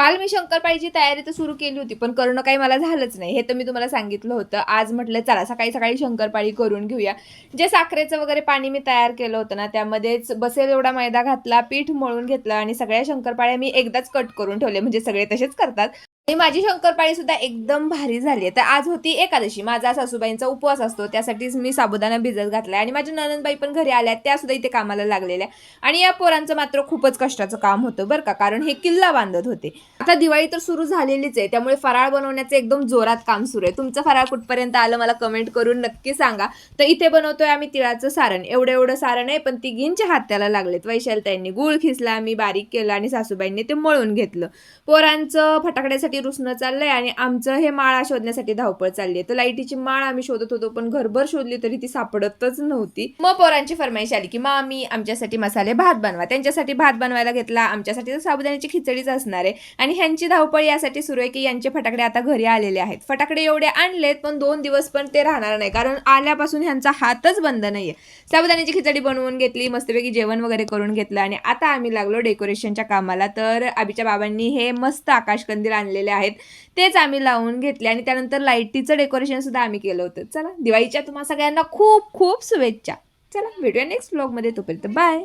काल मी शंकरपाळीची तयारी तर सुरू केली होती पण करणं काही मला झालंच नाही. हे तर मी तुम्हाला सांगितलं होतं. आज म्हटलं चला सकाळी सकाळी शंकरपाळी करून घेऊया. जे साखरेचं वगैरे पाणी मी तयार केलं होतं ना त्यामध्येच बसेल एवढा मैदा घातला पीठ मळून घेतलं आणि सगळ्या शंकरपाळ्या मी एकदाच कट करून ठेवले म्हणजे सगळे तसेच करतात. आणि माझी शंकरपाळी सुद्धा एकदम भारी झाली आहे. तर आज होती एकादशी. माझा सासूबाईंचा उपवास असतो. त्यासाठीच मी साबुदाणा भिजत घातला आणि माझ्या ननंदबाई पण घरी आल्या. त्या सुद्धा इथे कामाला लागलेल्या. आणि या पोरांचं मात्र खूपच कष्टाचं काम होतं बरं का. कारण हे किल्ला बांधत होते. आता दिवाळी तर सुरू झालेलीच आहे. त्यामुळे फराळ बनवण्याचं एकदम जोरात काम सुरू आहे. तुमचं फराळ कुठपर्यंत आलं मला कमेंट करून नक्की सांगा. तर इथे बनवतोय आम्ही तिळाचं सारण. एवढं एवढं सारण आहे पण तिघींच्या हात त्याला लागलेत. वैशालताईंनी गुळ खिसला आम्ही बारीक केलं आणि सासूबाईंनी ते मळून घेतलं. पोरांचं फटाकड्यासाठी रुसणं चाललंय आणि आमचं हे माळा शोधण्यासाठी धावपळ चालली आहे तर लाईटीची माळ आम्ही शोधत होतो पण घरभर शोधली तरी ती सापडतच नव्हती. मग पोरांची फरमाईश आली की मग आम्ही आमच्यासाठी मसाले भात बनवा. त्यांच्यासाठी भात बनवायला घेतला. आमच्यासाठी तर साबुदाण्याची खिचडीच असणार आहे. आणि ह्यांची धावपळ यासाठी सुरू आहे की यांचे फटाकडे आता घरी आलेले आहेत. फटाकडे एवढे आणलेत पण दोन दिवस पण ते राहणार नाही. कारण आल्यापासून ह्यांचा हातच बंद नाहीये. साबुदाण्याची खिचडी बनवून घेतली मस्तपैकी जेवण वगैरे करून घेतलं. आणि आता आम्ही लागलो डेकोरेशनच्या कामाला. तर आबीच्या बाबांनी हे मस्त आकाशकंदील आणलेले आहेत. तेच आम्ही लावून घेतले आणि त्यानंतर लाईटीचं डेकोरेशन सुद्धा आम्ही केलं होतं. चला दिवाळीच्या तुम्हाला सगळ्यांना खूप खूप शुभेच्छा. चला भेटूया नेक्स्ट ब्लॉगमध्ये तोपर्यंत बाय